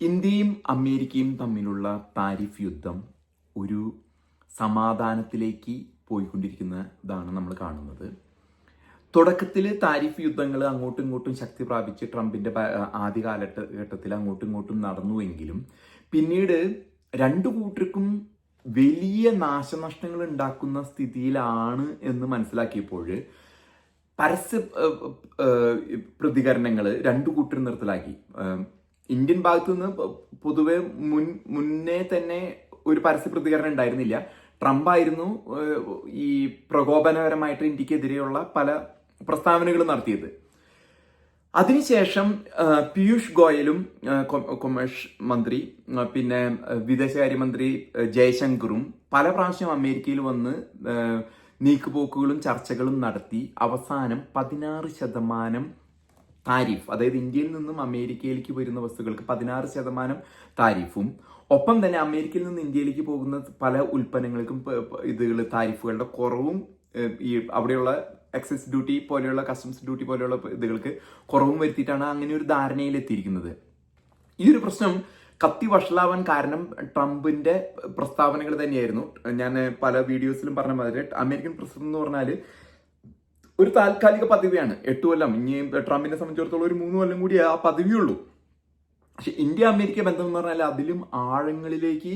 ഇന്ത്യയും അമേരിക്കയും തമ്മിലുള്ള താരിഫ് യുദ്ധം ഒരു സമാധാനത്തിലേക്ക് പോയിക്കൊണ്ടിരിക്കുന്നതാണ് നമ്മൾ കാണുന്നത്. തുടക്കത്തിൽ താരിഫ് യുദ്ധങ്ങൾ അങ്ങോട്ടും ഇങ്ങോട്ടും ശക്തി പ്രാപിച്ച് ട്രംപിന്റെ ആദ്യ കാലഘട്ടത്തിൽ അങ്ങോട്ടും ഇങ്ങോട്ടും നടന്നുവെങ്കിലും പിന്നീട് രണ്ടു കൂട്ടർക്കും വലിയ നാശനഷ്ടങ്ങൾ ഉണ്ടാക്കുന്ന സ്ഥിതിയിലാണ് എന്ന് മനസ്സിലാക്കിയപ്പോൾ പരസ്യ പ്രതികരണങ്ങൾ രണ്ടു കൂട്ടർ നിർത്തലാക്കി. ഇന്ത്യൻ ഭാഗത്തു നിന്ന് പൊതുവെ മുൻ മുന്നേ തന്നെ ഒരു പരസ്യ പ്രതികരണം ഉണ്ടായിരുന്നില്ല. ട്രംപ് ആയിരുന്നു ഈ പ്രകോപനപരമായിട്ട് ഇന്ത്യക്കെതിരെയുള്ള പല പ്രസ്താവനകൾ നടത്തിയത്. അതിനുശേഷം പീയൂഷ് ഗോയലും കൊമേഴ്സ് മന്ത്രി പിന്നെ വിദേശകാര്യമന്ത്രി ജയശങ്കറും പല പ്രാവശ്യം അമേരിക്കയിൽ വന്ന് നീക്കുപോക്കുകളും ചർച്ചകളും നടത്തി അവസാനം പതിനാറ് ശതമാനം താരിഫ് അതായത് ഇന്ത്യയിൽ നിന്നും അമേരിക്കയിലേക്ക് വരുന്ന വസ്തുക്കൾക്ക് പതിനാറ് ശതമാനം താരിഫും. ഒപ്പം തന്നെ അമേരിക്കയിൽ നിന്ന് ഇന്ത്യയിലേക്ക് പോകുന്ന പല ഉൽപ്പന്നങ്ങൾക്കും ഇതുകൾ താരിഫുകളുടെ കുറവും ഈ അവിടെയുള്ള എക്സൈസ് ഡ്യൂട്ടി പോലെയുള്ള കസ്റ്റംസ് ഡ്യൂട്ടി പോലെയുള്ള ഇതുകൾക്ക് കുറവും വരുത്തിയിട്ടാണ് അങ്ങനെ ഒരു ധാരണയിൽ എത്തിയിരിക്കുന്നത്. ഈ ഒരു പ്രശ്നം കത്തി വഷളാവാൻ കാരണം ട്രംപിന്റെ പ്രസ്താവനകൾ തന്നെയായിരുന്നു. ഞാൻ പല വീഡിയോസിലും പറഞ്ഞ മാതിരി അമേരിക്കൻ പ്രസിഡന്റ് എന്ന് പറഞ്ഞാൽ ഒരു താൽക്കാലിക പദവിയാണ്. എട്ട് കൊല്ലം. ഇനി ട്രംപിനെ സംബന്ധിച്ചിടത്തോളം ഒരു മൂന്ന് കൊല്ലം കൂടി ആ പദവിയുള്ളൂ പക്ഷെ ഇന്ത്യ അമേരിക്ക ബന്ധം എന്ന് പറഞ്ഞാൽ അതിലും ആഴങ്ങളിലേക്ക്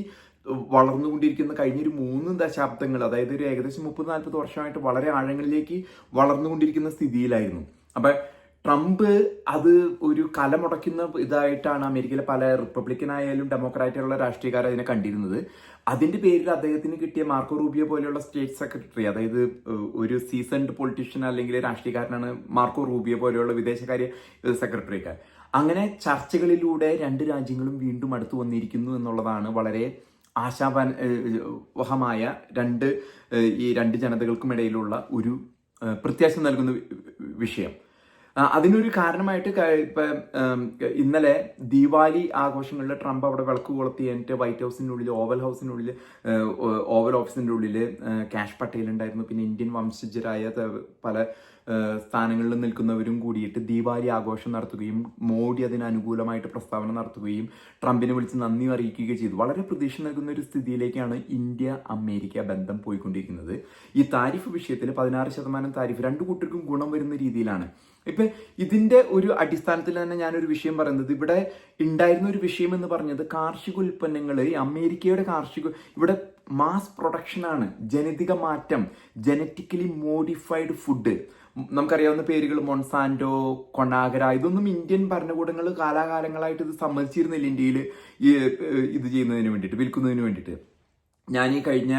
വളർന്നുകൊണ്ടിരിക്കുന്ന കഴിഞ്ഞൊരു മൂന്ന് ദശാബ്ദങ്ങൾ അതായത് ഒരു ഏകദേശം മുപ്പത് നാൽപ്പത് വർഷമായിട്ട് വളരെ ആഴങ്ങളിലേക്ക് വളർന്നുകൊണ്ടിരിക്കുന്ന സ്ഥിതിയിലായിരുന്നു. അപ്പൊ ട്രംപ് അത് ഒരു കലമുടക്കുന്ന ഇതായിട്ടാണ് അമേരിക്കയിലെ പല റിപ്പബ്ലിക്കൻ ആയാലും ഡെമോക്രാറ്റുള്ള രാഷ്ട്രീയക്കാർ അതിനെ കണ്ടിരുന്നത്. അതിന്റെ പേരിൽ അദ്ദേഹത്തിന് കിട്ടിയ മാർക്കോ റൂബിയോ പോലെയുള്ള സ്റ്റേറ്റ് സെക്രട്ടറി അതായത് ഒരു സീസൺഡ് പൊളിറ്റീഷ്യൻ അല്ലെങ്കിൽ രാഷ്ട്രീയക്കാരനാണ് മാർക്കോ റൂബിയോ പോലെയുള്ള വിദേശകാര്യ സെക്രട്ടറിയൊക്കെ. അങ്ങനെ ചർച്ചകളിലൂടെ രണ്ട് രാജ്യങ്ങളും വീണ്ടും അടുത്തു വന്നിരിക്കുന്നു എന്നുള്ളതാണ് വളരെ ആശാവഹമായ രണ്ട് ഈ രണ്ട് ജനതകൾക്കും ഇടയിലുള്ള ഒരു പ്രത്യാശ നൽകുന്ന വിഷയം. അതിനൊരു കാരണമായിട്ട് ഇപ്പം ഇന്നലെ ദീപാവലി ആഘോഷങ്ങളിൽ ട്രംപ് അവിടെ വിളക്ക് കൊളുത്തി എന്നിട്ട് വൈറ്റ് ഹൗസിനുള്ളിൽ ഓവൽ ഹൗസിനുള്ളിൽ ഓവൽ ഓഫീസിന്റെ ഉള്ളിൽ കാഷ് പട്ടേൽ ഉണ്ടായിരുന്നു പിന്നെ ഇന്ത്യൻ വംശജരായ പല സ്ഥാനങ്ങളിൽ നിൽക്കുന്നവരും കൂടിയിട്ട് ദീപാവലി ആഘോഷം നടത്തുകയും മോഡി അതിന് അനുകൂലമായിട്ട് പ്രസ്താവന നടത്തുകയും ട്രംപിനെ വിളിച്ച് നന്ദി അറിയിക്കുകയും ചെയ്തു. വളരെ പ്രതീക്ഷ നൽകുന്ന ഒരു സ്ഥിതിയിലേക്കാണ് ഇന്ത്യ അമേരിക്ക ബന്ധം പോയിക്കൊണ്ടിരിക്കുന്നത്. ഈ താരിഫ് വിഷയത്തിൽ പതിനാറ് ശതമാനം താരിഫ് രണ്ടു കൂട്ടർക്കും ഗുണം വരുന്ന രീതിയിലാണ്. ഇപ്പൊ ഇതിന്റെ ഒരു അടിസ്ഥാനത്തിൽ തന്നെ ഞാനൊരു വിഷയം പറയുന്നത്. ഇവിടെ ഉണ്ടായിരുന്ന ഒരു വിഷയം എന്ന് പറഞ്ഞത് കാർഷിക ഉൽപ്പന്നങ്ങൾ അമേരിക്കയുടെ കാർഷിക ഇവിടെ മാസ് പ്രൊഡക്ഷനാണ് ജനിതക മാറ്റം ജനറ്റിക്കലി മോഡിഫൈഡ് ഫുഡ് നമുക്കറിയാവുന്ന പേരുകൾ മൊൺസാൻഡോ കൊണാഗര ഇതൊന്നും ഇന്ത്യൻ ഭരണകൂടങ്ങൾ കാലാകാലങ്ങളായിട്ട് ഇത് സമ്മതിച്ചിരുന്നില്ല ഇന്ത്യയിൽ ഇത് ചെയ്യുന്നതിന് വേണ്ടിയിട്ട് വിൽക്കുന്നതിന് വേണ്ടിയിട്ട്. ഞാൻ ഈ കഴിഞ്ഞ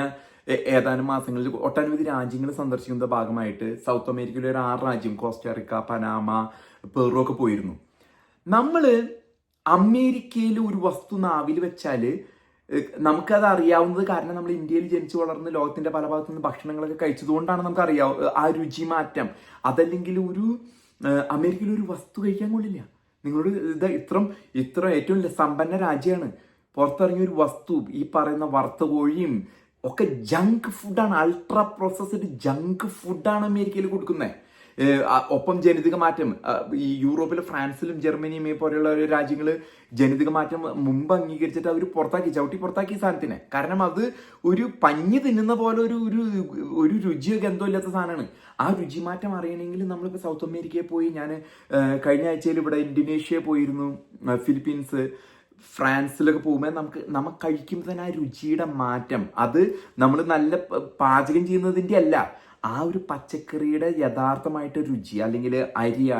ഏതാനും മാസങ്ങളിൽ ഒട്ടനവധി രാജ്യങ്ങൾ സന്ദർശിക്കുന്ന ഭാഗമായിട്ട് സൗത്ത് അമേരിക്കയിലെ ഒരു ആറ് രാജ്യം കോസ്റ്റാറിക്ക പനാമ പെറു ഒക്കെ പോയിരുന്നു. നമ്മൾ അമേരിക്കയിൽ ഒരു വസ്തു നാവിൽ വെച്ചാൽ ഏഹ്, നമുക്കത് അറിയാവുന്നത് കാരണം നമ്മൾ ഇന്ത്യയിൽ ജനിച്ചു വളർന്ന് ലോകത്തിന്റെ പല ഭാഗത്തു നിന്ന് ഭക്ഷണങ്ങളൊക്കെ കഴിച്ചതുകൊണ്ടാണ് നമുക്ക് അറിയാവ് ആ രുചി മാറ്റം. അതല്ലെങ്കിൽ ഒരു അമേരിക്കയിൽ ഒരു വസ്തു കഴിക്കാൻ കൊള്ളില്ല. നിങ്ങളോട് ഇത് ഇത്ര ഇത്ര ഏറ്റവും സമ്പന്ന രാജ്യമാണ്. പുറത്തിറങ്ങിയ ഒരു വസ്തു ഈ പറയുന്ന വറുത്ത കോഴിയും ഒക്കെ ജങ്ക് ഫുഡാണ് അൾട്രാ പ്രോസസ്ഡ് ജങ്ക് ഫുഡാണ് അമേരിക്കയിൽ കൊടുക്കുന്നത്. ഒപ്പം ജനിതക മാറ്റം ഈ യൂറോപ്പിലെ ഫ്രാൻസിലും ജർമ്മനിയും പോലെയുള്ള രാജ്യങ്ങൾ ജനിതക മാറ്റം മുമ്പ് അംഗീകരിച്ചിട്ട് അവർ പുറത്താക്കി ചവിട്ടി പുറത്താക്കി സാധനത്തിന്. കാരണം അത് ഒരു പഞ്ഞി തിന്നുന്ന പോലെ ഒരു ഒരു ഒരു രുചിയോ ഗന്ധമോ ഇല്ലാത്ത സാധനമാണ്. ആ രുചി മാറ്റം അറിയണമെങ്കിൽ നമ്മളിപ്പോൾ സൗത്ത് അമേരിക്കയിൽ പോയി ഞാൻ കഴിഞ്ഞ ആഴ്ചയിൽ ഇവിടെ ഇന്തോനേഷ്യ പോയിരുന്നു ഫിലിപ്പീൻസ് ഫ്രാൻസിലൊക്കെ പോകുമ്പോൾ നമുക്ക് നമുക്ക് കഴിക്കുമ്പോൾ തന്നെ ആ രുചിയുടെ മാറ്റം. അത് നമ്മൾ നല്ല പാചകം ചെയ്യുന്നതിന്റെ അല്ല ആ ഒരു പച്ചക്കറിയുടെ യഥാർത്ഥമായിട്ട് രുചി അല്ലെങ്കിൽ അരിയ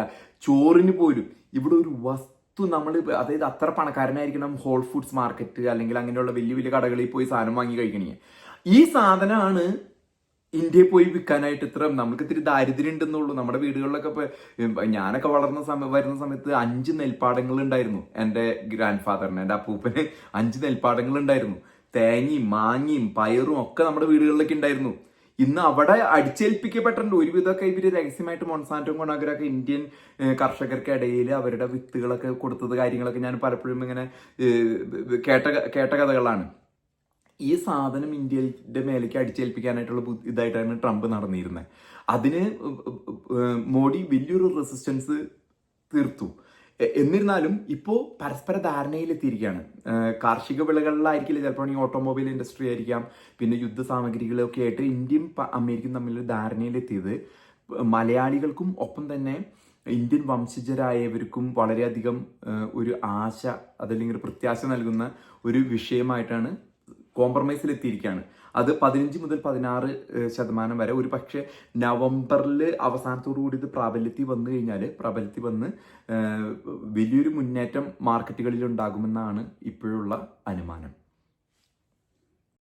ചോറിന് പോലും ഇവിടെ ഒരു വസ്തു നമ്മൾ അതായത് അത്ര പണക്കാരനായിരിക്കണം ഹോൾ ഫുഡ്സ് മാർക്കറ്റ് അല്ലെങ്കിൽ അങ്ങനെയുള്ള വലിയ വലിയ കടകളിൽ പോയി സാധനം വാങ്ങി കഴിക്കണേ. ഈ സാധനമാണ് ഇന്ത്യയിൽ പോയി വിൽക്കാനായിട്ട് ഇത്ര നമുക്ക് ഇത്തിരി ദാരിദ്ര്യം ഉണ്ടെന്നുള്ളൂ. നമ്മുടെ വീടുകളിലൊക്കെ ഇപ്പൊ ഞാനൊക്കെ വളർന്ന സമയം വരുന്ന സമയത്ത് അഞ്ച് നെൽപ്പാടങ്ങൾ ഉണ്ടായിരുന്നു. എന്റെ ഗ്രാൻഡ് ഫാദറിന് എന്റെ അപ്പൂപ്പന് അഞ്ച് നെൽപ്പാടങ്ങൾ ഉണ്ടായിരുന്നു. തേങ്ങയും മാങ്ങയും പയറും ഒക്കെ നമ്മുടെ വീടുകളിലൊക്കെ ഉണ്ടായിരുന്നു. ഇന്ന് അവിടെ അടിച്ചേൽപ്പിക്കപ്പെട്ടിട്ടുണ്ട്. ഒരുവിധമൊക്കെ ഇവർ രഹസ്യമായിട്ട് മൊൺസാന്റും കൊണാഗരൊക്കെ ഇന്ത്യൻ കർഷകർക്ക് ഇടയിൽ അവരുടെ വിത്തുകളൊക്കെ കൊടുത്തത് കാര്യങ്ങളൊക്കെ ഞാൻ പലപ്പോഴും ഇങ്ങനെ കേട്ട കേട്ട കഥകളാണ്. ഈ സാധനം ഇന്ത്യയുടെ മേലേക്ക് അടിച്ചേൽപ്പിക്കാനായിട്ടുള്ള ഇതായിട്ടാണ് ട്രംപ് നടന്നിരുന്നത്. അതിന് മോഡി വലിയൊരു റെസിസ്റ്റൻസ് തീർത്തു. എന്നിരുന്നാലും ഇപ്പോൾ പരസ്പര ധാരണയിലെത്തിയിരിക്കുകയാണ്. കാർഷിക വിളകളിലായിരിക്കില്ല ചിലപ്പോൾ ഈ ഓട്ടോമൊബൈൽ ഇൻഡസ്ട്രി ആയിരിക്കാം പിന്നെ യുദ്ധ സാമഗ്രികളൊക്കെ ആയിട്ട് ഇന്ത്യയും അമേരിക്കയും തമ്മിൽ ധാരണയിലെത്തിയത്. മലയാളികൾക്കും ഒപ്പം തന്നെ ഇന്ത്യൻ വംശജരായവർക്കും വളരെയധികം ഒരു ആശ അതല്ലെങ്കിൽ പ്രത്യാശ നൽകുന്ന ഒരു വിഷയമായിട്ടാണ് കോംപ്രമൈസിൽ എത്തിയിരിക്കുകയാണ് അത് പതിനഞ്ച് മുതൽ പതിനാറ് ശതമാനം വരെ ഒരു പക്ഷേ നവംബറിൽ അവസാനത്തോടു കൂടി ഇത് പ്രാബല്യത്തിൽ വന്നു കഴിഞ്ഞാൽ പ്രാബല്യത്തിൽ വന്ന് വലിയൊരു മുന്നേറ്റം മാർക്കറ്റുകളിൽ ഉണ്ടാകുമെന്നാണ് ഇപ്പോഴുള്ള അനുമാനം.